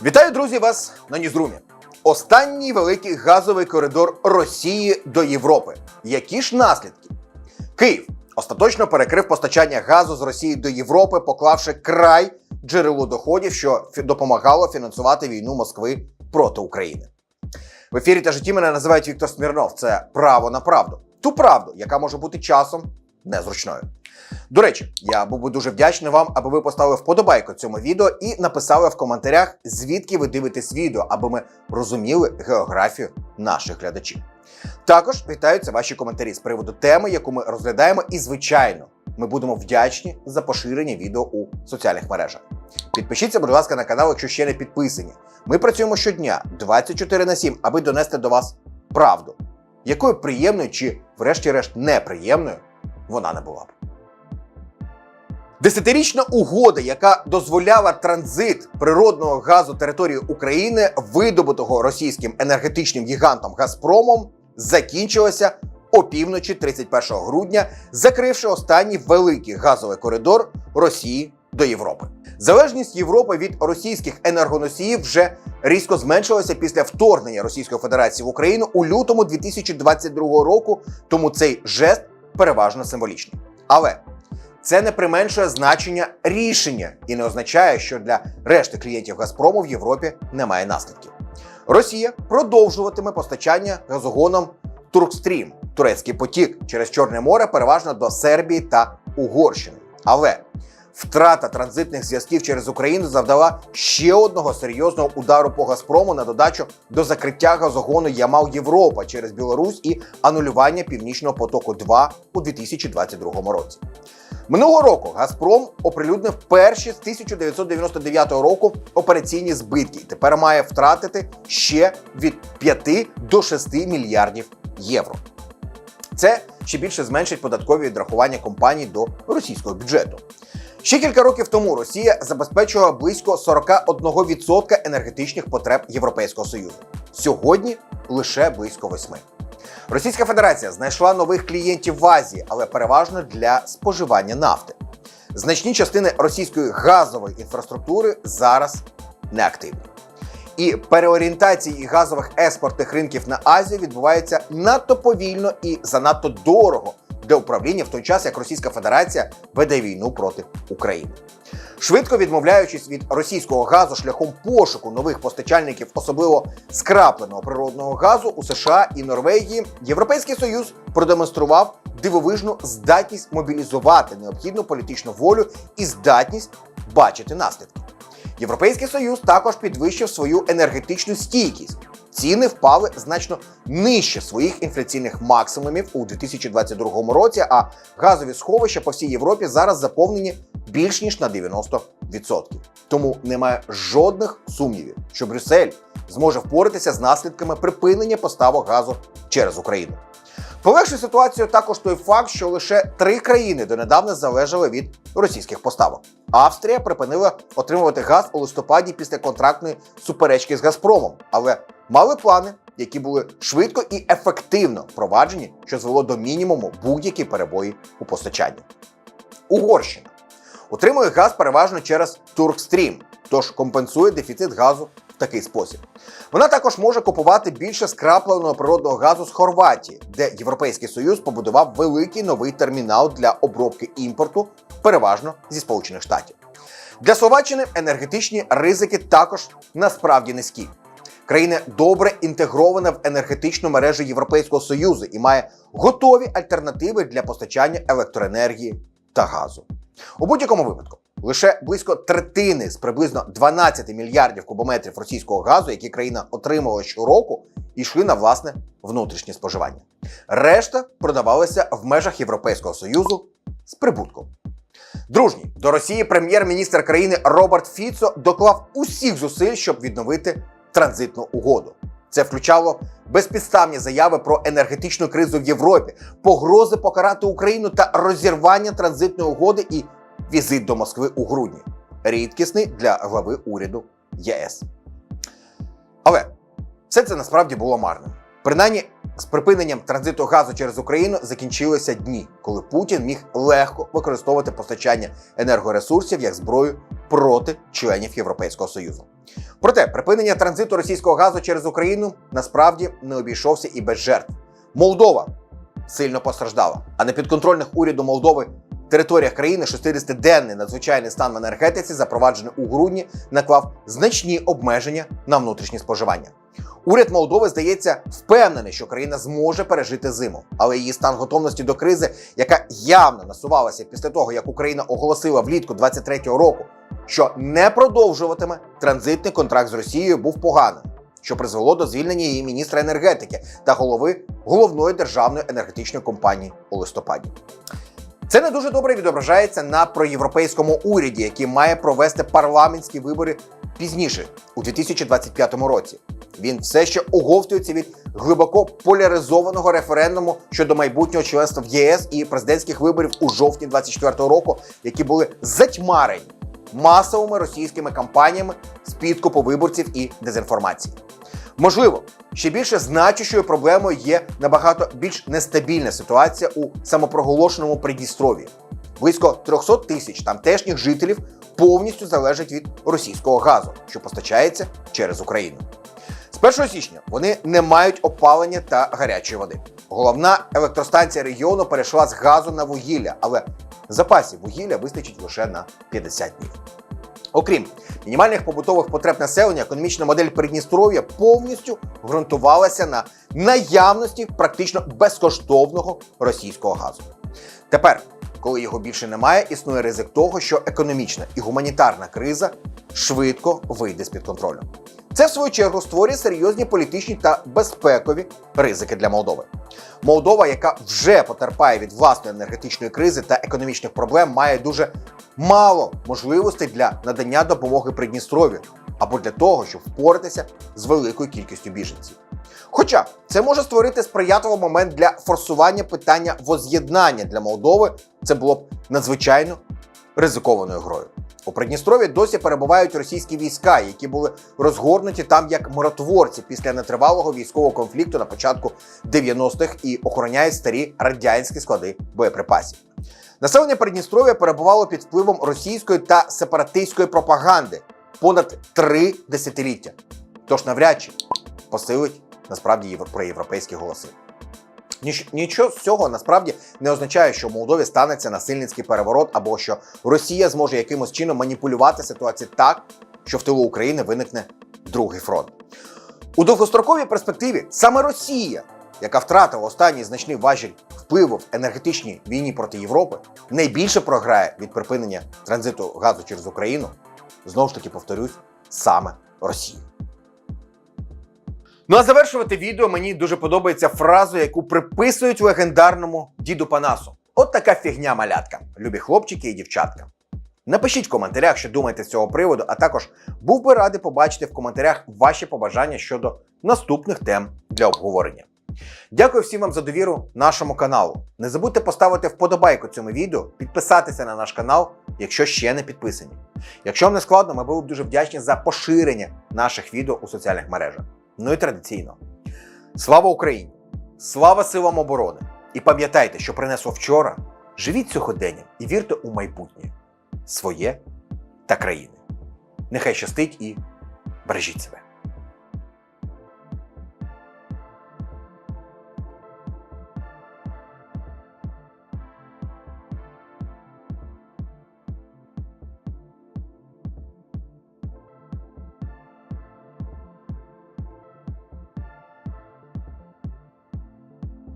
Вітаю, друзі, вас на Ньюзрумі. Останній великий газовий коридор Росії до Європи. Які ж наслідки? Київ остаточно перекрив постачання газу з Росії до Європи, поклавши край джерелу доходів, що допомагало фінансувати війну Москви проти України. В ефірі та житті мене називають Віктор Смірнов. Це право на правду. Ту правду, яка може бути часом незручною. До речі, я був би дуже вдячний вам, аби ви поставили вподобайку цьому відео і написали в коментарях, звідки ви дивитесь відео, аби ми розуміли географію наших глядачів. Також вітаються ваші коментарі з приводу теми, яку ми розглядаємо, і звичайно, ми будемо вдячні за поширення відео у соціальних мережах. Підпишіться, будь ласка, на канал, якщо ще не підписані. Ми працюємо щодня 24 на 7, аби донести до вас правду, якою приємною чи, врешті-решт, неприємною вона не була б. Десятирічна угода, яка дозволяла транзит природного газу території України, видобутого російським енергетичним гігантом Газпромом, закінчилася опівночі 31 грудня, закривши останній великий газовий коридор Росії до Європи. Залежність Європи від російських енергоносіїв вже різко зменшилася після вторгнення Російської Федерації в Україну у лютому 2022 року, тому цей жест переважно символічні. Але це не применшує значення рішення і не означає, що для решти клієнтів Газпрому в Європі немає наслідків. Росія продовжуватиме постачання газогоном Туркстрім, турецький потік через Чорне море, переважно до Сербії та Угорщини. Але втрата транзитних зв'язків через Україну завдала ще одного серйозного удару по Газпрому на додачу до закриття газогону Ямал Європа через Білорусь і анулювання Північного потоку 2 у 2022 році. Минулого року Газпром оприлюднив перші з 1999 року операційні збитки і тепер має втратити ще від 5 до 6 мільярдів євро. Це ще більше зменшить податкові відрахування компаній до російського бюджету. Ще кілька років тому Росія забезпечувала близько 41% енергетичних потреб Європейського Союзу. Сьогодні лише близько 8%. Російська Федерація знайшла нових клієнтів в Азії, але переважно для споживання нафти. Значні частини російської газової інфраструктури зараз неактивні. І переорієнтації газових експортних ринків на Азію відбувається надто повільно і занадто дорого для управління в той час, як Російська Федерація веде війну проти України. Швидко відмовляючись від російського газу шляхом пошуку нових постачальників, особливо скрапленого природного газу у США і Норвегії, Європейський Союз продемонстрував дивовижну здатність мобілізувати необхідну політичну волю і здатність бачити наслідки. Європейський Союз також підвищив свою енергетичну стійкість. Ціни впали значно нижче своїх інфляційних максимумів у 2022 році, а газові сховища по всій Європі зараз заповнені більш ніж на 90%. Тому немає жодних сумнівів, що Брюссель зможе впоратися з наслідками припинення поставок газу через Україну. Полегшує ситуацію також той факт, що лише три країни донедавна залежали від російських поставок. Австрія припинила отримувати газ у листопаді після контрактної суперечки з Газпромом, але мали плани, які були швидко і ефективно впроваджені, що звело до мінімуму будь-які перебої у постачанні. Угорщина отримує газ переважно через Туркстрім, тож компенсує дефіцит газу такий спосіб. Вона також може купувати більше скрапленого природного газу з Хорватії, де Європейський Союз побудував великий новий термінал для обробки імпорту, переважно зі Сполучених Штатів. Для Словаччини енергетичні ризики також насправді низькі. Країна добре інтегрована в енергетичну мережу Європейського Союзу і має готові альтернативи для постачання електроенергії та газу. У будь-якому випадку, лише близько третини з приблизно 12 мільярдів кубометрів російського газу, які країна отримувала щороку, йшли на власне внутрішнє споживання. Решта продавалася в межах Європейського Союзу з прибутком. Дружній до Росії прем'єр-міністр країни Роберт Фіцо доклав усіх зусиль, щоб відновити транзитну угоду. Це включало безпідставні заяви про енергетичну кризу в Європі, погрози покарати Україну та розірвання транзитної угоди і візит до Москви у грудні. Рідкісний для глави уряду ЄС. Але все це насправді було марним. Принаймні, З припиненням транзиту газу через Україну закінчилися дні, коли Путін міг легко використовувати постачання енергоресурсів як зброю проти членів Європейського Союзу. Проте припинення транзиту російського газу через Україну насправді не обійшовся і без жертв. Молдова сильно постраждала, а на підконтрольних уряду Молдови територіях країни 60-денний надзвичайний стан в енергетиці, запроваджений у грудні, наклав значні обмеження на внутрішнє споживання. Уряд Молдови здається впевнений, що країна зможе пережити зиму, але її стан готовності до кризи, яка явно насувалася після того, як Україна оголосила влітку 23-го року, що не продовжуватиме транзитний контракт з Росією, був поганим, що призвело до звільнення її міністра енергетики та голови головної державної енергетичної компанії у листопаді. Це не дуже добре відображається на проєвропейському уряді, який має провести парламентські вибори пізніше, у 2025 році. Він все ще оговтується від глибоко поляризованого референдуму щодо майбутнього членства в ЄС і президентських виборів у жовтні 2024 року, які були затьмарені масовими російськими кампаніями з підкупу виборців і дезінформації. Можливо, ще більше значущою проблемою є набагато більш нестабільна ситуація у самопроголошеному Придністров'ї. Близько 300 тисяч тамтешніх жителів повністю залежать від російського газу, що постачається через Україну. З 1 січня вони не мають опалення та гарячої води. Головна електростанція регіону перейшла з газу на вугілля, але запасів вугілля вистачить лише на 50 днів. Окрім мінімальних побутових потреб населення, економічна модель Придністров'я повністю ґрунтувалася на наявності практично безкоштовного російського газу. Тепер, коли його більше немає, існує ризик того, що економічна і гуманітарна криза швидко вийде з-під контролю. Це, в свою чергу, створює серйозні політичні та безпекові ризики для Молдови. Молдова, яка вже потерпає від власної енергетичної кризи та економічних проблем, має дуже мало можливостей для надання допомоги Придністров'ю або для того, щоб впоратися з великою кількістю біженців. Хоча це може створити сприятливий момент для форсування питання воз'єднання для Молдови, це було б надзвичайно ризикованою грою. У Придністрові досі перебувають російські війська, які були розгорнуті там як миротворці після нетривалого військового конфлікту на початку 90-х і охороняють старі радянські склади боєприпасів. Населення Придністров'я перебувало під впливом російської та сепаратистської пропаганди понад три десятиліття. Тож навряд чи посилить насправді євро- проєвропейські голоси. Ніч- Нічого з цього насправді не означає, що в Молдові станеться насильницький переворот або що Росія зможе якимось чином маніпулювати ситуацією так, що в тилу України виникне другий фронт. У довгостроковій перспективі саме Росія, яка втратила останній значний важіль впливу в енергетичній війні проти Європи, найбільше програє від припинення транзиту газу через Україну. Знову ж таки повторюсь, саме Росія. Ну а завершувати відео мені дуже подобається фразу, яку приписують легендарному діду Панасу. От така фігня малятка, любі хлопчики і дівчатка. Напишіть в коментарях, що думаєте з цього приводу, а також був би радий побачити в коментарях ваші побажання щодо наступних тем для обговорення. Дякую всім вам за довіру нашому каналу. Не забудьте поставити вподобайку цьому відео, підписатися на наш канал, якщо ще не підписані. Якщо вам не складно, ми були б дуже вдячні за поширення наших відео у соціальних мережах. Ну і традиційно. Слава Україні! Слава силам оборони! І пам'ятайте, що принесло вчора. Живіть сьогоденням і вірте у майбутнє своє та країни. Нехай щастить і бережіть себе.